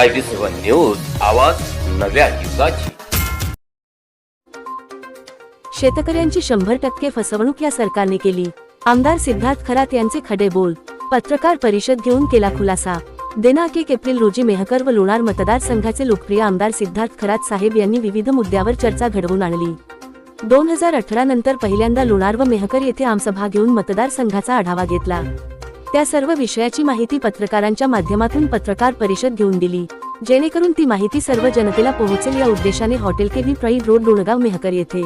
I B seven news आवाज नव्या युगाची. शेतकऱ्यांची शंभर टक्के फसवणूक या सरकारने केली. आमदार सिद्धार्थ खरात यांचे खडे बोल. पत्रकार परिषद घेऊन केला खुलासा. दिनांक एक एप्रिल रोजी मेहकर व लोणार मतदारसंघाचे लोकप्रिय आमदार सिद्धार्थ खरात साहेब यांनी विविध मुद्द्यावर चर्चा घडवून आणली. दोन हजार अठरा नंतर पहिल्यांदा लोणार व मेहकर येथे आमसभा घेऊन मतदारसंघाचा आढावा घेतला. त्या सर्व विषयाची माहिती पत्रकारांच्या माध्यमातून पत्रकार परिषद घेऊन दिली. जेणेकरून ती माहिती सर्व जनतेला पोहोचेल या उद्देशाने hotel KV pride road Longaon Mehkar येथे.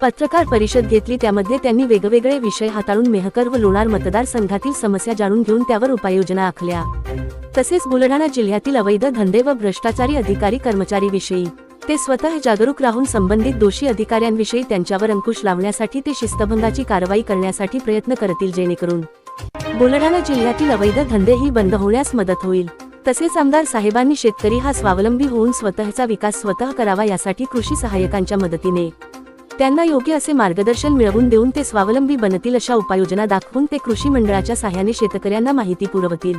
पत्रकार परिषद घेतली. त्यामध्ये त्यांनी वेगवेगळे विषय हाताळून मेहकर व लोणार मतदारसंघातील समस्या जाणून घेऊन त्यावर उपाययोजना आखल्या. तसेच बुलढाणा जिल्ह्यातील अवैध धंदे व भ्रष्टाचारी अधिकारी कर्मचारी विषयी. ते स्वतः जागरूक राहून संबंधित दोषी अधिकाऱ्यांविषयी त्यांच्यावर अंकुश लावण्यासाठी ते शिस्तभंगाची कारवाई करण्यासाठी प्रयत्न करतील जेणेकरून बुलढाणा जिल्ह्यातील अवैध धंदेही बंद होण्यास मदत होईल. तसेच आमदार साहेबांनी शेतकरी हा स्वावलंबी होऊन स्वतःचा विकास स्वतः करावा यासाठी कृषी सहाय्यकांच्या मदतीने. त्यांना योग्य असे मार्गदर्शन मिळवून देऊन ते स्वावलंबी बनतील अशा उपाययोजना दाखवून ते कृषी मंडळाच्या सहाय्याने शेतकऱ्यांना माहिती पुरवतील.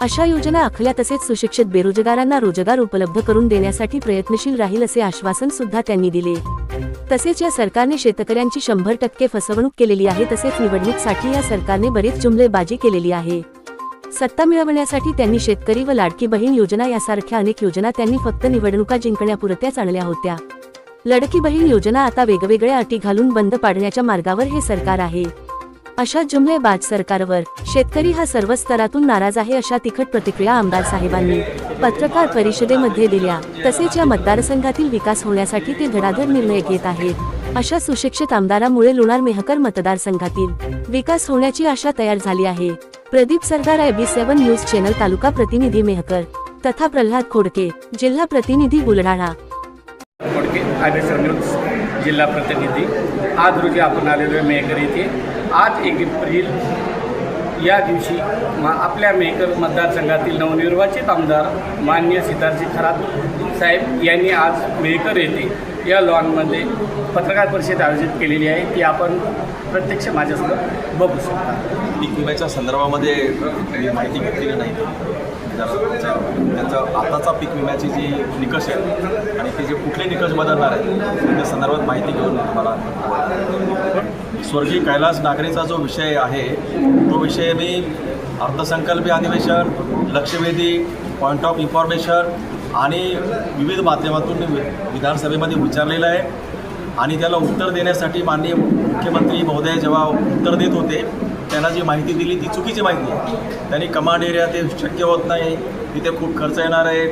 अशा योजना आखल्या तसेच सुशिक्षित बेरोजगारांना रोजगार उपलब्ध करून देण्यासाठी प्रयत्नशील राहील असे आश्वासन सुद्धा त्यांनी दिले. तसेच या सरकारने शेतकऱ्यांची शंभर टक्के फसवणूक केलेली आहे तसेच निवडणूकसाठी या सरकारने बरीच जुमलेबाजी केलेली आहे. सत्ता मिळवण्यासाठी त्यांनी शेतकरी व लाडकी बहीण योजना यासारख्या अनेक योजना त्यांनी फक्त निवडणुका जिंकण्यापुरत्याच आणल्या होत्या. लडकी बहीण योजना आता वेगवेगळ्या अटी घालून बंद पाडण्याच्या मार्गावर हे सरकार आहे. अशा जुमलेबाज सरकारवर. शेतकरी हा सर्व स्तरातून नाराज आहे अशा तिखट प्रतिक्रिया आमदार साहेबांनी पत्रकार परिषदेमध्ये दिल्या. तसेच या मतदारसंघातील विकास होण्यासाठी ते धडाधड निर्णय घेत आहेत. अशा सुशिक्षित आमदारामुळे लोणार मेहकर मतदारसंघातील विकास होण्याची आशा तयार झाली आहे. Pradeep Sardar I B seven news channel तालुका प्रतिनिधी मेहकर तथा प्रल्हाद खोडके जिल्हा प्रतिनिधी बुलढाणा. खोडके आयबीएसआर न्यूज जिल्हा प्रतिनिधी. आज रोजी आपण आलेलो आहे मेहकर येथे. आज एक एप्रिल या दिवशी मा आपल्या मेहकर मतदारसंघातील नवनिर्वाचित आमदार मान्य सिद्धार्थजी खरात साहेब यांनी आज मेहकर येथे या लॉनमध्ये पत्रकार परिषद आयोजित केलेली आहे. ती आपण प्रत्यक्ष माझ्यासोबत बघू शकता. पीक विम्याच्या संदर्भामध्ये मी माहिती घेतलेली नाही. जरा त्याचं त्याचं आताचा पीक विम्याची जी निकष आहे आणि ते जे कुठले निकष बदलणार आहेत त्या संदर्भात माहिती घेऊन मला स्वर्गीय कैलास नागरेचा जो विषय आहे तो विषय मी अर्थसंकल्पीय अधिवेशन लक्षवेधी पॉईंट ऑफ इन्फॉर्मेशन आणि विविध माध्यमातून मी विधानसभेमध्ये विचारलेलं आहे. आणि त्याला उत्तर देण्यासाठी माननीय मुख्यमंत्री महोदय जेव्हा उत्तर देत होते त्यांना जी माहिती दिली ती चुकीची माहिती आहे. त्यांनी कमांड एरिया ते शक्य होत नाही तिथे खूप खर्च येणार आहे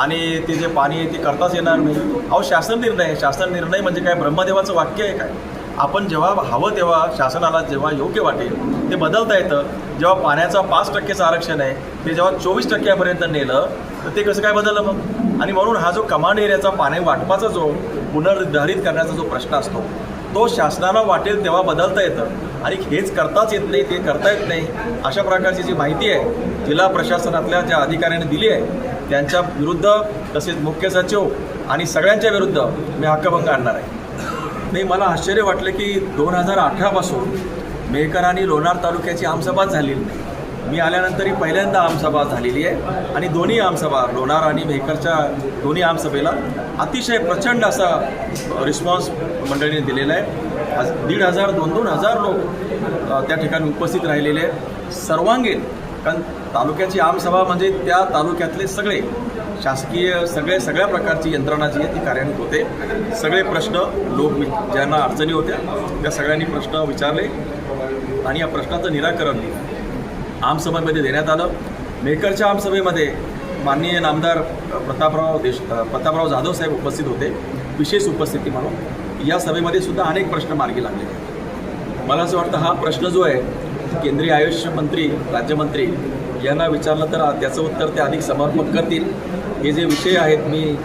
आणि ते जे पाणी आहे ते करताच येणार नाही. अहो शासन निर्णय आहे. शासन निर्णय म्हणजे काय? ब्रह्मदेवाचं वाक्य आहे काय? आपण जेव्हा हवं तेव्हा शासनाला जेव्हा योग्य वाटेल ते बदलता येतं. जेव्हा पाण्याचं पाच टक्केचं आरक्षण आहे ते जेव्हा चोवीस टक्क्यापर्यंत नेलं तर ते कसं काय बदललं मग? आणि म्हणून हा जो कमांड एरियाचा पाणी वाटपाचा जो पुनर्निर्धारित करण्याचा जो प्रश्न असतो तो शासनाला वाटेल तेव्हा बदलता येतं. आणि हेच करताच येत नाही ते करता येत नाही अशा प्रकारची जी माहिती आहे जिल्हा प्रशासनातल्या ज्या अधिकाऱ्यांनी दिली आहे त्यांच्या विरुद्ध तसेच मुख्य सचिव आणि सगळ्यांच्या विरुद्ध मी हक्कभंग आणणार आहे. नाही मला आश्चर्य वाटलं की दोन हजार अठरापासून मेहकर आणि लोणार तालुक्याची आमसभा झालेली नाही. मी आल्यानंतर ही पहिल्यांदा आमसभा झालेली आहे आणि दोन्ही आमसभा लोणार आणि मेहकरच्या दोन्ही आमसभेला अतिशय प्रचंड असा रिस्पॉन्स मंडळीने दिलेला आहे. आज दीड हजार दोन दोन हजार लोक त्या ठिकाणी उपस्थित राहिलेले आहेत. सर्वांगीण कारण तालुक्याची आमसभा म्हणजे त्या तालुक्यातले सगळे. शासकीय सगळे सगळ्या प्रकारची यंत्रणा जी आहे ती कार्यान्वित होते. सगळे प्रश्न लोक वि- ज्यांना अडचणी होत्या त्या सगळ्यांनी प्रश्न विचारले. आणि या प्रश्नाचं निराकरण आमसभेमध्ये देण्यात आलं. मेकरच्या आमसभेमध्ये माननीय नामदार प्रतापराव देश प्रतापराव जाधव साहेब उपस्थित होते. विशेष उपस्थिती म्हणून. या सभेमध्ये सुद्धा अनेक प्रश्न मार्गी लागले. मला असं वाटतं हा प्रश्न जो आहे केंद्रीय आयुष मंत्री राज्यमंत्री यांना विचारलं तर त्याचं उत्तर ते अधिक समर्पक करतील. हे जे विषय आहेत मी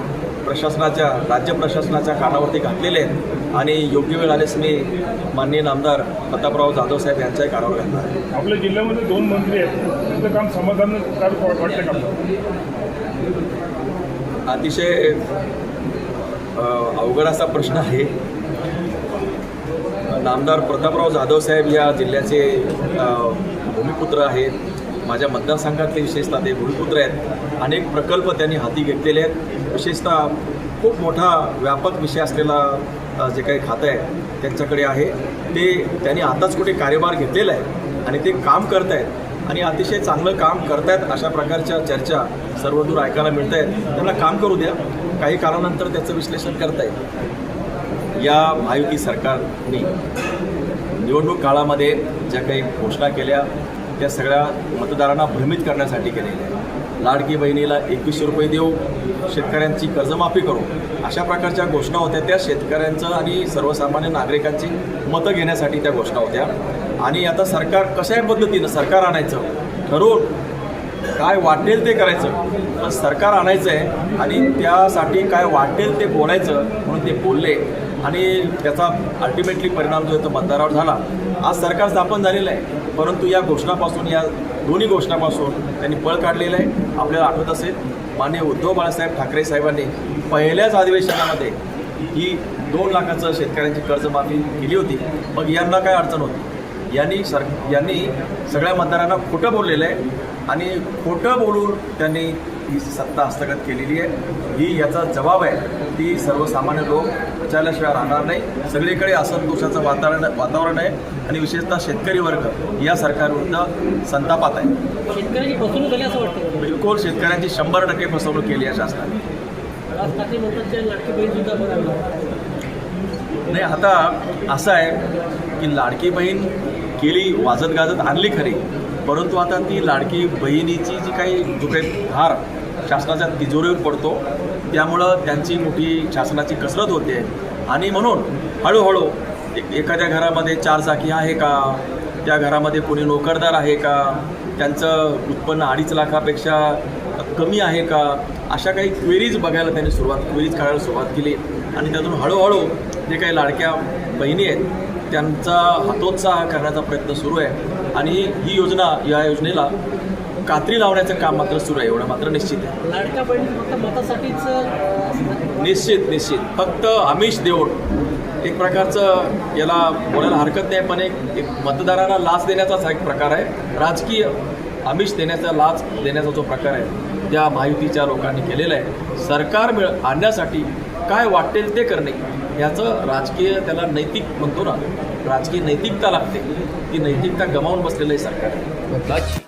प्रशासनाच्या राज्य प्रशासनाच्या कानावरती घातलेले आहेत. आणि योग्य वेळ आलेच मी माननीय नामदार प्रतापराव जाधव साहेब यांच्याही कानावर घालणार आहे. आपल्या जिल्ह्यामध्ये दोन मंत्री आहेत. त्यांचं काम समाधानकारक वा- वाटतं का? अतिशय अवघड असा प्रश्न आहे. नामदार प्रतापराव जाधव साहेब या जिल्ह्याचे भूमिपुत्र आहेत. माझ्या मतदारसंघातले विशेषतः ते भूमिपुत्र आहेत. अनेक प्रकल्प त्यांनी हाती घेतलेले आहेत. विशेषतः खूप मोठा व्यापक विषय असलेला जे काही खातं आहे त्यांच्याकडे आहे. ते त्यांनी आताच कुठे कार्यभार घेतलेला आहे आणि ते काम करत आहेत. आणि अतिशय चांगलं काम करतायत अशा प्रकारच्या चर्चा सर्वदूर ऐकायला मिळत आहेत. त्यांना काम करू द्या. काही काळानंतर त्याचं विश्लेषण करता येईल. या महायुती सरकारने निवडणूक काळामध्ये ज्या काही घोषणा केल्या त्या सगळ्या मतदारांना भ्रमित करण्यासाठी केलेल्या आहे. लाडकी बहिणीला एकवीसशे रुपये देऊ शेतकऱ्यांची कर्जमाफी करू अशा प्रकारच्या घोषणा होत्या त्या शेतकऱ्यांचं आणि सर्वसामान्य नागरिकांची मतं घेण्यासाठी त्या घोषणा होत्या. आणि आता सरकार कशाही पद्धतीनं सरकार आणायचं? ठरवून काय वाटेल ते करायचं? पण सरकार आणायचं आहे आणि त्यासाठी काय वाटेल ते बोलायचं म्हणून ते बोलले. आणि त्याचा अल्टिमेटली परिणाम जो आहे तो मतदारावर झाला. आज सरकार स्थापन झालेलं आहे. परंतु या घोषणापासून या दोन्ही घोषणापासून त्यांनी पळ काढलेलं आहे. आपल्याला आठवत असेल माननीय उद्धव बाळासाहेब ठाकरे साहेबांनी पहिल्याच अधिवेशनामध्ये ही दोन लाखाचं शेतकऱ्यांची कर्जमाफी केली होती. मग यांना काय अडचण होती? यांनी सर यांनी सगळ्या मतदारांना खोटं बोललेलं आहे आणि खोटं बोलून त्यांनी ही सत्ता हस्तगत केलेली आहे. ही याचा जबाब आहे. ती सर्वसामान्य लोक विचारल्याशिवाय राहणार नाही. सगळीकडे असंतोषाचं वातावरण वातावरण आहे आणि विशेषतः शेतकरी वर्ग या सरकारविरुद्ध संतापात आहे. शेतकऱ्याची फसवणूक झाली असं वाटतं बिलकुल शेतकऱ्यांची शंभर टक्के फसवणूक केली आहे शासनाने. नाही आता असं आहे की लाडकी बहीण केली वाजत गाजत आणली खरी. परंतु आता ती लाडकी बहिणीची जी काही जो काही भार शासनाच्या तिजोरीवर पडतो त्यामुळं त्यांची मोठी शासनाची कसरत होते. आणि म्हणून हळूहळू एक एखाद्या घरामध्ये चार चाकी आहे का? त्या घरामध्ये कोणी नोकरदार आहे का? त्यांचं उत्पन्न अडीच लाखापेक्षा कमी आहे का? अशा काही क्वेरीज बघायला त्यांनी सुरुवात क्वेरीज काढायला सुरुवात केली. आणि त्यातून हळूहळू जे काही लाडक्या बहिणी आहेत त्यांचा हातोत्साह करण्याचा प्रयत्न सुरू आहे. आणि ही योजना या योजनेला कात्री लावण्याचं काम मात्र सुरू आहे एवढं मात्र निश्चित आहे. लाडक्या फक्त मतासाठीच निश्चित निश्चित. फक्त आमिष देऊन एक प्रकारचं याला बोलायला हरकत नाही पण एक एक मतदारांना लाच देण्याचाच हा एक प्रकार आहे. राजकीय आमिष देण्याचा लाच देण्याचा जो प्रकार आहे त्या महायुतीच्या लोकांनी केलेला आहे. सरकार मिळ आणण्यासाठी काय वाटेल ते करणे याचं राजकीय त्याला नैतिक म्हणतो ना राजकीय नैतिकता लागते. ती नैतिकता गमावून बसलेलं आहे सरकार.